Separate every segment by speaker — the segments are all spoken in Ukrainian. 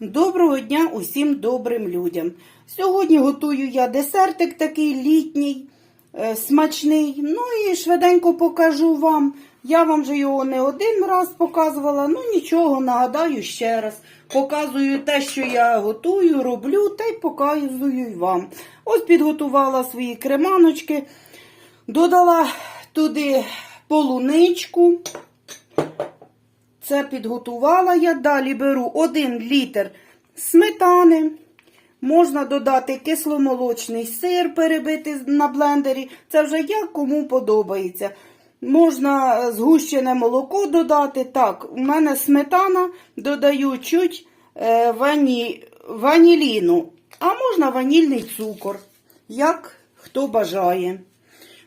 Speaker 1: Доброго дня усім добрим людям. Сьогодні готую я десертик такий літній, е, смачний. Ну і швиденько покажу вам. Я вам вже його не один раз показувала, ну нічого, нагадаю ще раз. Показую те, що я готую, роблю, та й показую вам. Ось підготувала свої креманочки, додала туди полуничку. Це підготувала я. Далі беру 1 літр сметани. Можна додати кисломолочний сир, перебити на блендері. Це вже як кому подобається. Можна е, згущене молоко додати. Так, у мене сметана, додаю чуть е, вані, ваніліну, а можна ванільний цукор, як хто бажає.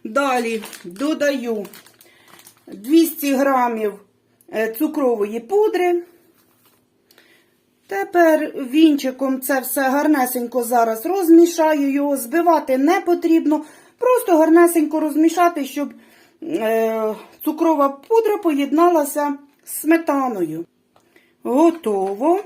Speaker 1: Далі додаю 200 грамів цукрової пудри. Тепер вінчиком це все гарнесенько зараз розмішаю, його збивати не потрібно. Просто гарнесенько розмішати, щоб е, цукрова пудра поєдналася з сметаною. Готово.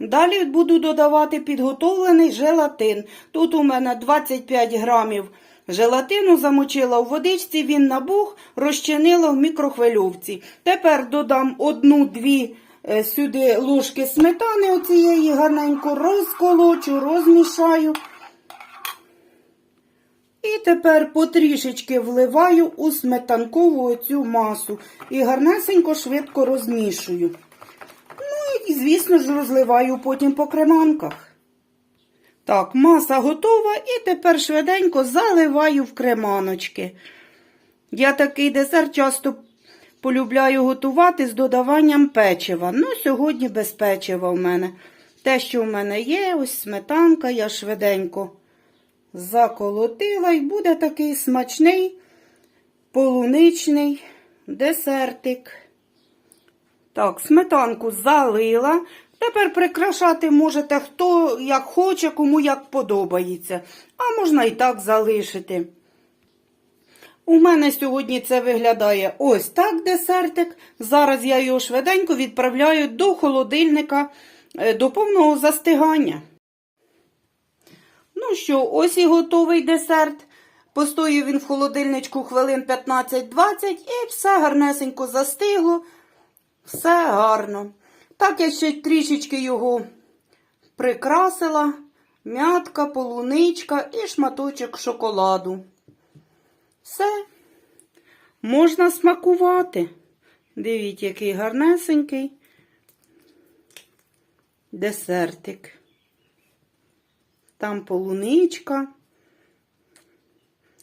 Speaker 1: Далі буду додавати підготовлений желатин. Тут у мене 25 грамів желатину замочила в водичці, він набух, розчинила в мікрохвильовці. Тепер додам одну-дві е, сюди ложки сметани оцієї гарненько розколочу, розмішаю. І тепер потрішечки вливаю у сметанкову оцю масу і гарнесенько швидко розмішую. Звісно ж, розливаю потім по креманках. Так, маса готова і тепер швиденько заливаю в креманочки. Я такий десерт часто полюбляю готувати з додаванням печива. Ну, сьогодні без печива в мене. Те, що в мене є, ось сметанка, я швиденько заколотила і буде такий смачний полуничний десертик. Так, сметанку залила. Тепер прикрашати можете хто як хоче, кому як подобається. А можна і так залишити. У мене сьогодні це виглядає ось так десертик. Зараз я його швиденько відправляю до холодильника е, до повного застигання. Ну що, ось і готовий десерт. Постоїв він в холодильничку хвилин 15-20 і все гарнесенько застигло. Все гарно. Так я ще трішечки його прикрасила. Мятка, полуничка і шматочок шоколаду. Все. Можна смакувати. Дивіться, який гарнесенький десертик. Там полуничка.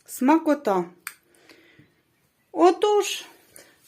Speaker 1: Смакота. Отож,